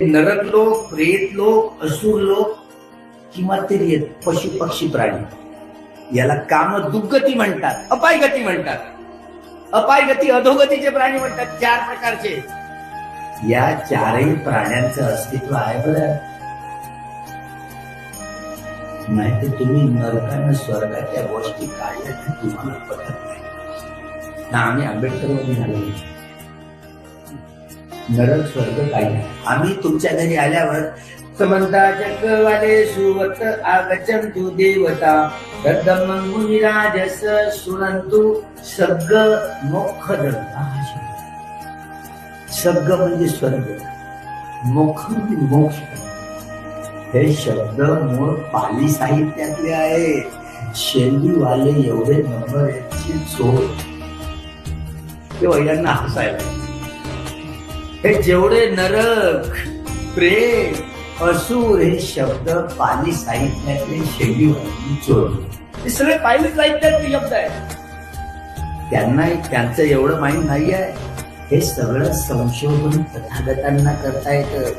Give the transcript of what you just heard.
नरक लोक प्रेत लोक असुर लोक किंवा ते पशु पक्षी प्राणी. याला काम दुर्गती म्हणतात अपायगती म्हणतात. अपायगती अधोगतीचे प्राणी म्हणतात चार प्रकारचे. या चारही प्राण्यांचं अस्तित्व आहे बरं. नाही तर तुम्ही नरकानं स्वर्गाच्या गोष्टी काढल्या तर तुम्हाला पटत नाही. ना आम्ही आंबेडकर नरक स्वर्ग काही आम्ही तुमच्या घरी आल्यावर समंता जगवाले सुवत आगचन तू देवता. दद्दम मुनिराजस सुनंतु सग्ग मोक्ष सग्ग म्हणजे स्वर्ग. मोक्ष म्हणजे मोक्ष. हे शब्द मूळ पाली साहित्यातले आहे. शेंदीवाले एवढे नंबर याची चोर. ते वैरांना हसायला हे जेवढे नरक प्रेम असुर हे शब्द पाली साहित्यातले शेंदीवाले चोर हे सगळे पाली साहित्यातले शब्द आहे त्यांना त्यांचं एवढं माहीत नाही आहे हे सगळं संशोधन तथागतांना करता येतं.